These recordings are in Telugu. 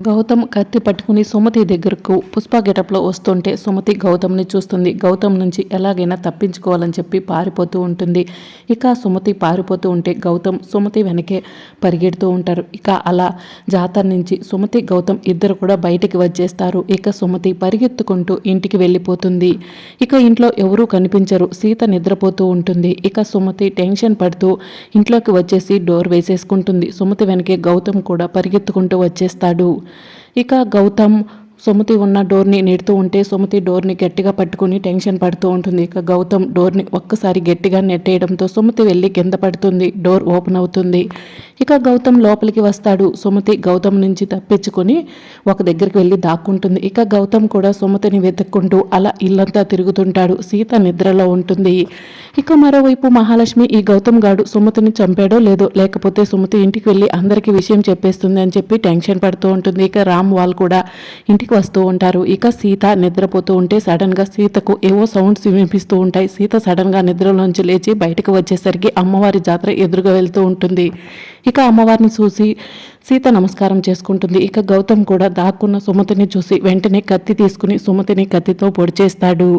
గౌతమ్ కత్తి పట్టుకుని సుమతి దగ్గరకు పుష్ప గెటప్లో వస్తుంటే సుమతి గౌతమ్ని చూస్తుంది. గౌతమ్ నుంచి ఎలాగైనా తప్పించుకోవాలని చెప్పి పారిపోతూ ఉంటుంది. ఇక సుమతి పారిపోతూ ఉంటే గౌతమ్ సుమతి వెనకే పరిగెడుతూ ఉంటారు. ఇక అలా జాతర నుంచి సుమతి గౌతమ్ ఇద్దరు కూడా బయటికి వచ్చేస్తారు. ఇక సుమతి పరిగెత్తుకుంటూ ఇంటికి వెళ్ళిపోతుంది. ఇక ఇంట్లో ఎవరూ కనిపించరు. సీత నిద్రపోతూ ఉంటుంది. ఇక సుమతి టెన్షన్ పడుతూ ఇంట్లోకి వచ్చేసి డోర్ వేసేసుకుంటుంది. సుమతి వెనకే గౌతమ్ కూడా పరిగెత్తుకుంటూ వచ్చేస్తాడు. ఇక గౌతమ్ సుమతి ఉన్న డోర్ని నెడుతూ ఉంటే సుమతి డోర్ని గట్టిగా పట్టుకుని టెన్షన్ పడుతూ ఉంటుంది. ఇక గౌతమ్ డోర్ని ఒక్కసారి గట్టిగా నెట్టేయడంతో సుమతి వెళ్ళి కింద పడుతుంది. డోర్ ఓపెన్ అవుతుంది. ఇక గౌతమ్ లోపలికి వస్తాడు. సుమతి గౌతమ్ నుంచి తప్పించుకొని ఒక దగ్గరికి వెళ్ళి దాక్కుంటుంది. ఇక గౌతమ్ కూడా సుమతిని వెతుక్కుంటూ అలా ఇల్లంతా తిరుగుతుంటాడు. సీత నిద్రలో ఉంటుంది. ఇక మరోవైపు మహాలక్ష్మి ఈ గౌతమ్ గాడు సుమతిని చంపాడో లేదో లేకపోతే సుమతి ఇంటికి వెళ్ళి అందరికీ విషయం చెప్పేస్తుంది అని చెప్పి టెన్షన్ పడుతూ ఉంటుంది. ఇక రామ్ వాళ్ళు కూడా ఇంటికి వస్తూ ఉంటారు. ఇక సీత నిద్రపోతూ ఉంటే సడన్గా సీతకు ఏవో సౌండ్స్ వినిపిస్తూ ఉంటాయి. సీత సడన్గా నిద్రలోంచి లేచి బయటకు వచ్చేసరికి అమ్మవారి జాతర ఎదురుగా వెళ్తూ ఉంటుంది. ఇక అమ్మవారిని చూసి సీత నమస్కారం చేసుకుంటుంది. ఇక గౌతమ్ కూడా దాక్కున్న సుమతిని చూసి వెంటనే కత్తి తీసుకుని సుమతిని కత్తితో పొడిచేస్తాడు.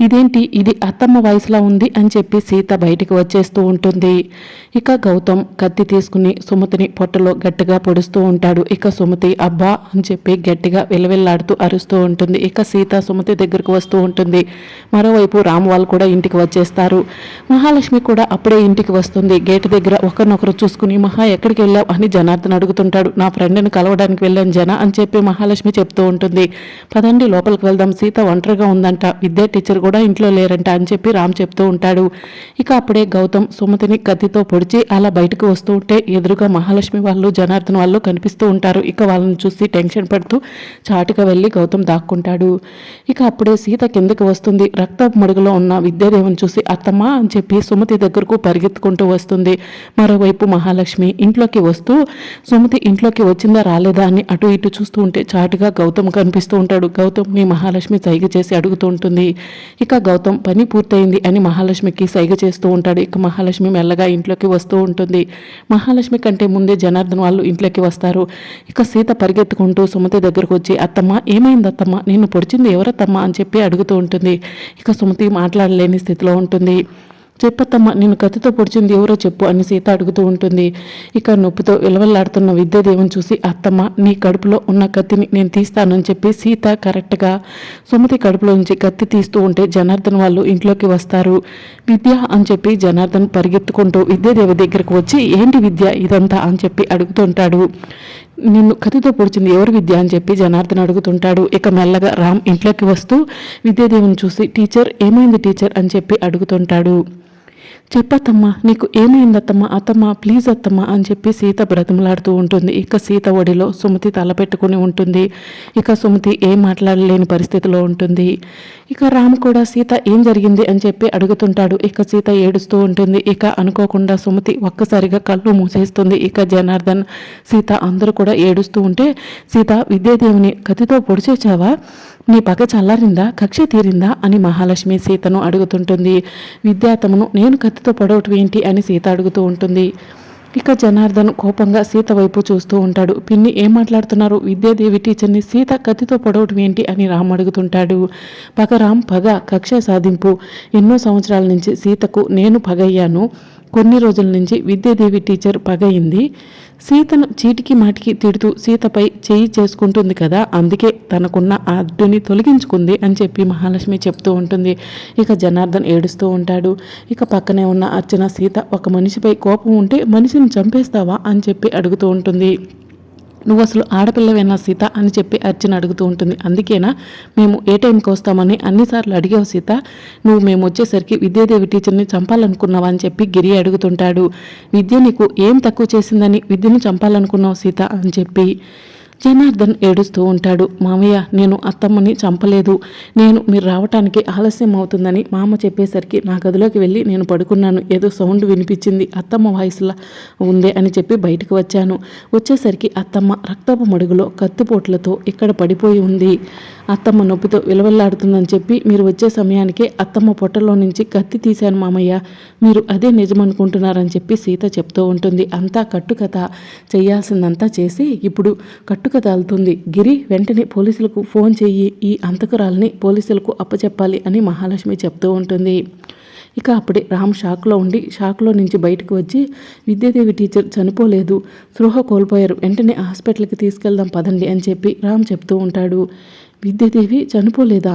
ఇదేంటి? ఇది అత్తమ్మ వయసులో ఉంది అని చెప్పి సీత బయటికి వచ్చేస్తూ ఉంటుంది. ఇక గౌతమ్ కత్తి తీసుకుని సుమతిని పొట్టలో గట్టిగా పొడుస్తూ ఉంటాడు. ఇక సుమతి అబ్బా అని చెప్పి గట్టిగా వెలవెల్లాడుతూ అరుస్తూ ఉంటుంది. ఇక సీత సుమతి దగ్గరకు వస్తూ ఉంటుంది. మరోవైపు రామ్ వాళ్ళు కూడా ఇంటికి వచ్చేస్తారు. మహాలక్ష్మి కూడా అప్పుడే ఇంటికి వస్తుంది. గేటు దగ్గర ఒకరినొకరు చూసుకుని మహా ఎక్కడికి వెళ్ళావు? అని జనార్దన్ అడుగుతుంటాడు. నా ఫ్రెండ్ని కలవడానికి వెళ్ళాను జన అని చెప్పి మహాలక్ష్మి చెప్తూ ఉంటుంది. పదండి లోపలికి వెళ్దాం. సీత ఒంటరిగా ఉందంట. విద్యా టీచర్ కూడా ఇంట్లో లేరంట అని చెప్పి రామ్ చెప్తూ ఉంటాడు. ఇక అప్పుడే గౌతమ్ సుమతిని కత్తితో పొడిచి అలా బయటకు వస్తూ ఉంటే ఎదురుగా మహాలక్ష్మి వాళ్ళు జనార్దన్ వాళ్ళు కనిపిస్తూ ఉంటారు. ఇక వాళ్ళని చూసి టెన్షన్ పడుతూ చాటుగా వెళ్ళి గౌతమ్ దాక్కుంటాడు. ఇక అప్పుడే సీత కిందకి వస్తుంది. రక్త మడుగులో ఉన్న విద్యాదేవిని చూసి అత్తమ్మ అని చెప్పి సుమతి దగ్గరకు పరిగెత్తుకుంటూ వస్తుంది. మరోవైపు మహాలక్ష్మి ఇంట్లోకి వస్తూ సుమతి ఇంట్లోకి వచ్చిందా రాలేదా అని అటు ఇటు చూస్తూ ఉంటే చాటుగా గౌతమ్ కనిపిస్తూ ఉంటాడు. గౌతమ్ మీ మహాలక్ష్మి సైగ చేసి అడుగుతూ ఉంటుంది. ఇక గౌతమ్ పని పూర్తయింది అని మహాలక్ష్మికి సైగ చేస్తూ ఉంటాడు. ఇక మహాలక్ష్మి మెల్లగా ఇంట్లోకి వస్తూ ఉంటుంది. మహాలక్ష్మి కంటే ముందే జనార్దన్ వాళ్ళు ఇంట్లోకి వస్తారు. ఇక సీత పరిగెత్తుకుంటూ సుమతి దగ్గరకు వచ్చి అత్తమ్మ ఏమైంది అత్తమ్మ? నిన్ను పొడిచింది ఎవరత్తమ్మ? అని చెప్పి అడుగుతూ ఉంటుంది. ఇక సుమతి మాట్లాడలేని స్థితిలో ఉంటుంది. చెప్పత్తమ్మ నేను కత్తితో పొడిచింది ఎవరో చెప్పు అని సీత అడుగుతూ ఉంటుంది. ఇక నొప్పితో విలవల్లాడుతున్న విద్యాదేవిని చూసి అత్తమ్మ నీ కడుపులో ఉన్న కత్తిని నేను తీస్తానని చెప్పి సీత కరెక్ట్గా సుమతి కడుపులో నుంచి కత్తి తీస్తూ ఉంటే జనార్దన్ వాళ్ళు ఇంట్లోకి వస్తారు. విద్య అని చెప్పి జనార్దన్ పరిగెత్తుకుంటూ విద్యాదేవి దగ్గరకు వచ్చి ఏంటి విద్య ఇదంతా? అని చెప్పి అడుగుతుంటాడు నిన్ను కత్తితో పొడిచింది ఎవరు విద్య? అని చెప్పి జనార్దన్ అడుగుతుంటాడు. ఇక మెల్లగా రామ్ ఇంట్లోకి వస్తూ విద్యాదేవిని చూసి టీచర్ ఏమైంది టీచర్? అని చెప్పి అడుగుతుంటాడు. చెప్పత్తమ్మా నీకు ఏమైందత్తమ్మా? అత్తమ్మ ప్లీజ్ అత్తమ్మ అని చెప్పి సీత బ్రతిమలాడుతూ ఉంటుంది. ఇక సీత ఒడిలో సుమతి తలపెట్టుకుని ఉంటుంది. ఇక సుమతి ఏం మాట్లాడలేని పరిస్థితిలో ఉంటుంది. ఇక రామ్ కూడా సీత ఏం జరిగింది అని చెప్పి అడుగుతుంటాడు. ఇక సీత ఏడుస్తూ ఉంటుంది. ఇక అనుకోకుండా సుమతి ఒక్కసారిగా కళ్ళు మూసేస్తుంది. ఇక జనార్దన్ సీత అందరూ కూడా ఏడుస్తూ ఉంటే సీత విద్యాదేవిని కతితో పొడిచేచావా నీ పగ చల్లారిందా? కక్ష తీరిందా? అని మహాలక్ష్మి సీతను అడుగుతుంటుంది. విద్యాతమును నేను కత్తితో పడవటం ఏంటి? అని సీత అడుగుతూ ఉంటుంది. ఇక జనార్దన్ కోపంగా సీత వైపు చూస్తూ ఉంటాడు. పిన్ని ఏం మాట్లాడుతున్నారు? విద్యాదేవి టీచర్ని సీత కత్తితో పొడవటం ఏంటి? అని రామ్ అడుగుతుంటాడు. పగ రామ్ పగ కక్ష సాధింపు. ఎన్నో సంవత్సరాల నుంచి సీతకు నేను పగయ్యాను. కొన్ని రోజుల నుంచి విద్యాదేవి టీచర్ పగయింది సీతను చీటికి మాటికి తిడుతూ సీతపై చేయి చేసుకుంటుంది కదా అందుకే తనకున్న అడ్డుని తొలగించుకుంది అని చెప్పి మహాలక్ష్మి చెప్తూ ఉంటుంది. ఇక జనార్దన్ ఏడుస్తూ ఉంటాడు. ఇక పక్కనే ఉన్న అర్చన సీత ఒక మనిషిపై కోపం ఉంటే మనిషిని చంపేస్తావా అని చెప్పి అడుగుతూ ఉంటుంది. నువ్వు అసలు ఆడపిల్లవేనా సీత అని చెప్పి అర్చన అడుగుతూ ఉంటుంది. అందుకేనా? మేము ఏ టైంకి వస్తామని అన్నిసార్లు అడిగావు సీత. నువ్వు మేము వచ్చేసరికి విద్యాదేవి టీచర్ని చంపాలనుకున్నావా అని చెప్పి గిరి అడుగుతుంటాడు. విద్య నీకు ఏం తక్కువ చేసిందని విద్యను చంపాలనుకున్నావు సీత అని చెప్పి జనార్దన్ ఏడుస్తూ ఉంటాడు. మామయ్య నేను అత్తమ్మని చంపలేదు. నేను మీరు రావటానికి ఆలస్యం అవుతుందని మామ చెప్పేసరికి నా గదిలోకి వెళ్ళి నేను పడుకున్నాను. ఏదో సౌండ్ వినిపించింది. అత్తమ్మ వాయిస్లా ఉందే అని చెప్పి బయటకు వచ్చాను. వచ్చేసరికి అత్తమ్మ రక్తపు మడుగులో కత్తిపోట్లతో ఇక్కడ పడిపోయి ఉంది. అత్తమ్మ నొప్పితో విలవల్లాడుతుందని చెప్పి మీరు వచ్చే సమయానికే అత్తమ్మ పొట్టలో నుంచి కత్తి తీశాను మామయ్య. మీరు అదే నిజమనుకుంటున్నారని చెప్పి సీత చెప్తూ ఉంటుంది. అంతా కట్టుకథ. చేయాల్సిందంతా చేసి ఇప్పుడు కట్టుకథ ఇసుక గిరి వెంటనే పోలీసులకు ఫోన్ చెయ్యి. ఈ అంతకురాల్ని పోలీసులకు అప్పచెప్పాలి అని మహాలక్ష్మి చెప్తూ ఉంటుంది. ఇక అప్పుడే రామ్ షాక్లో ఉండి షాక్లో నుంచి బయటకు వచ్చి విద్యాదేవి టీచర్ చనిపోలేదు. స్పృహ కోల్పోయారు. వెంటనే హాస్పిటల్కి తీసుకెళ్దాం పదండి అని చెప్పి రామ్ చెప్తూ ఉంటాడు. విద్యాదేవి చనిపోలేదా?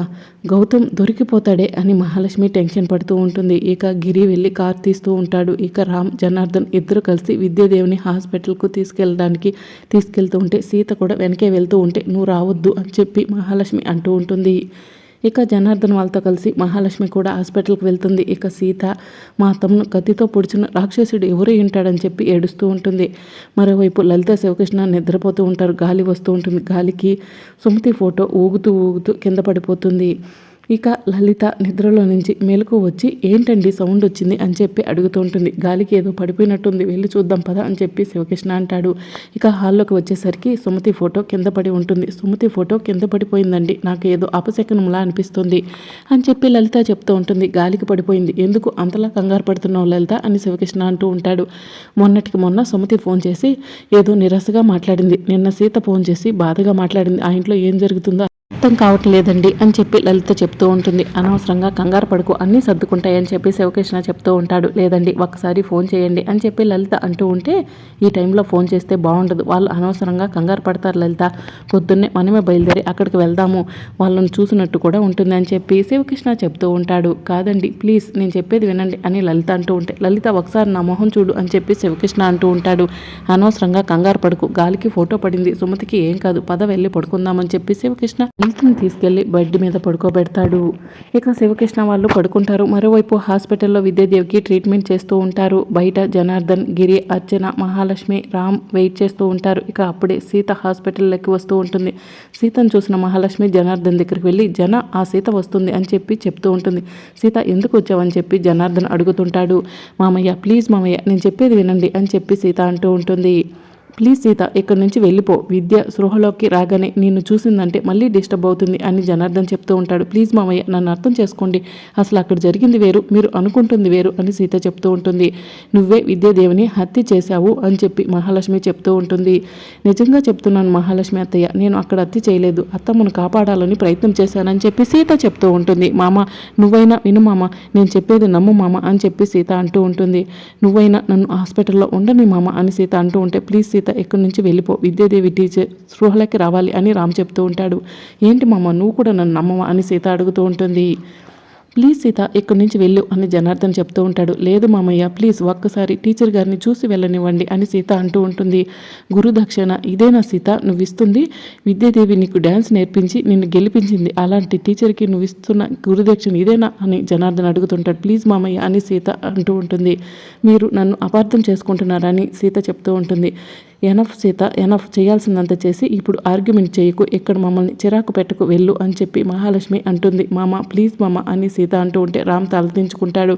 గౌతమ్ దొరికిపోతాడే అని మహాలక్ష్మి టెన్షన్ పడుతూ ఉంటుంది. ఇక గిరి వెళ్ళి కార్ తీస్తూ ఉంటాడు. ఇక రామ్ జనార్దన్ ఇద్దరు కలిసి విద్యాదేవిని హాస్పిటల్కు తీసుకెళ్ళడానికి తీసుకెళ్తూ ఉంటే సీత కూడా వెనకే వెళ్తూ ఉంటే నువ్వు రావద్దు అని చెప్పి మహాలక్ష్మి అంటూ ఉంటుంది. ఇక జనార్దన్ వాళ్ళతో కలిసి మహాలక్ష్మి కూడా హాస్పిటల్కి వెళ్తుంది. ఇక సీత మా తమ్మును కత్తితో పొడిచిన రాక్షసుడు ఎవరు ఉంటాడని చెప్పి ఏడుస్తూ ఉంటుంది. మరోవైపు లలిత శివకృష్ణ నిద్రపోతూ ఉంటారు. గాలి వస్తూ ఉంటుంది. గాలికి సుమతి ఫోటో ఊగుతూ ఊగుతూ కింద పడిపోతుంది. ఇక లలిత నిద్రలో నుంచి మెలకు వచ్చి ఏంటండి సౌండ్ వచ్చింది? అని చెప్పి అడుగుతూ ఉంటుంది గాలికి ఏదో పడిపోయినట్టుంది వెళ్ళి చూద్దాం పదా అని చెప్పి శివకృష్ణ అంటాడు. ఇక హాల్లోకి వచ్చేసరికి సుమతి ఫోటో కింద పడి ఉంటుంది. సుమతి ఫోటో కింద పడిపోయిందండి. నాకు ఏదో అపశకనంలా అనిపిస్తుంది అని చెప్పి లలిత చెప్తూ ఉంటుంది. గాలికి పడిపోయింది. ఎందుకు అంతలా కంగారు పడుతున్నావు లలిత? అని శివకృష్ణ అంటూ ఉంటాడు. మొన్నటికి మొన్న సుమతి ఫోన్ చేసి ఏదో నిరసగా మాట్లాడింది. నిన్న సీత ఫోన్ చేసి బాధగా మాట్లాడింది. ఆ ఇంట్లో ఏం జరుగుతుందో అర్థం కావట్లేదండి అని చెప్పి లలిత చెప్తూ ఉంటుంది. అనవసరంగా కంగారు పడుకు అన్నీ సర్దుకుంటాయని చెప్పి శివకృష్ణ చెప్తూ ఉంటాడు. లేదండి ఒక్కసారి ఫోన్ చేయండి అని చెప్పి లలిత అంటూ ఉంటే ఈ టైంలో ఫోన్ చేస్తే బాగుండదు. వాళ్ళు అనవసరంగా కంగారు పడతారు లలిత. పొద్దున్నే మనమే బయలుదేరి అక్కడికి వెళ్దాము. వాళ్ళని చూసినట్టు కూడా ఉంటుంది అని చెప్పి శివకృష్ణ చెప్తూ ఉంటాడు. కాదండి ప్లీజ్ నేను చెప్పేది వినండి అని లలిత అంటూ ఉంటే లలిత ఒకసారి నా మొహం చూడు అని చెప్పి శివకృష్ణ అంటూ ఉంటాడు. అనవసరంగా కంగారు పడుకు గాలికి ఫోటో పడింది. సుమతికి ఏం కాదు పద వెళ్ళి పడుకుందామని చెప్పి శివకృష్ణ లలితని తీసుకెళ్ళి బెడ్ మీద పడుకోబెడతాడు. ఇక శివకృష్ణ వాళ్ళు పడుకుంటారు. మరోవైపు హాస్పిటల్లో విద్యాదేవికి ట్రీట్మెంట్ చేస్తూ ఉంటారు. బయట జనార్దన్ గిరి అర్చన మహాలక్ష్మి రామ్ వెయిట్ చేస్తూ ఉంటారు. ఇక అప్పుడే సీత హాస్పిటల్లోకి వస్తూ ఉంటుంది. సీతను చూసిన మహాలక్ష్మి జనార్దన్ దగ్గరికి వెళ్ళి జన ఆ సీత వస్తుంది అని చెప్పి చెప్తూ ఉంటుంది. సీత ఎందుకు వచ్చావని చెప్పి జనార్దన్ అడుగుతుంటాడు. మామయ్య ప్లీజ్ మామయ్య నేను చెప్పేది వినండి అని చెప్పి సీత అంటూ ఉంటుంది. ప్లీజ్ సీత ఇక్కడి నుంచి వెళ్ళిపో. విద్య సృహలోకి రాగానే నిన్ను చూసిందంటే మళ్ళీ డిస్టర్బ్ అవుతుంది అని జనార్దన్ చెప్తూ ఉంటాడు. ప్లీజ్ మామయ్య నన్ను అర్థం చేసుకోండి. అసలు అక్కడ జరిగింది వేరు మీరు అనుకుంటుంది వేరు అని సీత చెప్తూ ఉంటుంది. నువ్వే విద్యాదేవిని హత్య చేశావు అని చెప్పి మహాలక్ష్మి చెప్తూ ఉంటుంది. నిజంగా చెప్తున్నాను మహాలక్ష్మి అత్తయ్య నేను అక్కడ హత్య చేయలేదు. అత్తమ్మను కాపాడాలని ప్రయత్నం చేశానని చెప్పి సీత చెప్తూ ఉంటుంది. మామ నువ్వైనా విను మామ నేను చెప్పేది నమ్ము మామ అని చెప్పి సీత అంటూ ఉంటుంది. నువ్వైనా నన్ను హాస్పిటల్లో ఉండని మామ అని సీత అంటూ ఉంటే ప్లీజ్ సీత ఇక్కడి నుంచి వెళ్ళిపో. విద్యాదేవి టీచర్ స్పృహలోకి రావాలి అని రామ్ చెప్తూ ఉంటాడు. ఏంటి మామ నువ్వు కూడా నన్ను నమ్మవా అని సీత అడుగుతూ ఉంటుంది. ప్లీజ్ సీత ఇక్కడి నుంచి వెళ్ళు అని జనార్దన్ చెప్తూ ఉంటాడు. లేదు మామయ్య ప్లీజ్ ఒక్కసారి టీచర్ గారిని చూసి వెళ్ళనివ్వండి అని సీత అంటూ ఉంటుంది. గురుదక్షిణ ఇదేనా సీత నువ్వు ఇస్తుంది? విద్యాదేవి నీకు డ్యాన్స్ నేర్పించి నిన్ను గెలిపించింది. అలాంటి టీచర్కి నువ్వు ఇస్తున్న గురుదక్షిణ ఇదేనా అని జనార్దన్ అడుగుతుంటాడు. ప్లీజ్ మామయ్య అని సీత అంటూ ఉంటుంది. మీరు నన్ను అపార్థం చేసుకుంటున్నారని సీత చెప్తూ ఉంటుంది. ఎనఫ్ సీత ఎనఫ్ చేయాల్సిందంత చేసి ఇప్పుడు ఆర్గ్యుమెంట్ చేయకు ఇక్కడ మమ్మల్ని చిరాకు పెట్టకు వెళ్ళు అని చెప్పి మహాలక్ష్మి అంటుంది. మామ ప్లీజ్ మామ అని సీత అంటూ ఉంటే రామ్ తలదించుకుంటాడు.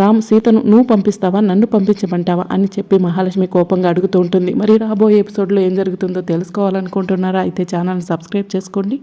రామ్ సీతను నువ్వు పంపిస్తావా? నన్ను పంపించమంటావా? అని చెప్పి మహాలక్ష్మి కోపంగా అడుగుతూ ఉంటుంది. మరి రాబోయే ఎపిసోడ్లో ఏం జరుగుతుందో తెలుసుకోవాలనుకుంటున్నారా? అయితే ఛానల్ని సబ్స్క్రైబ్ చేసుకోండి.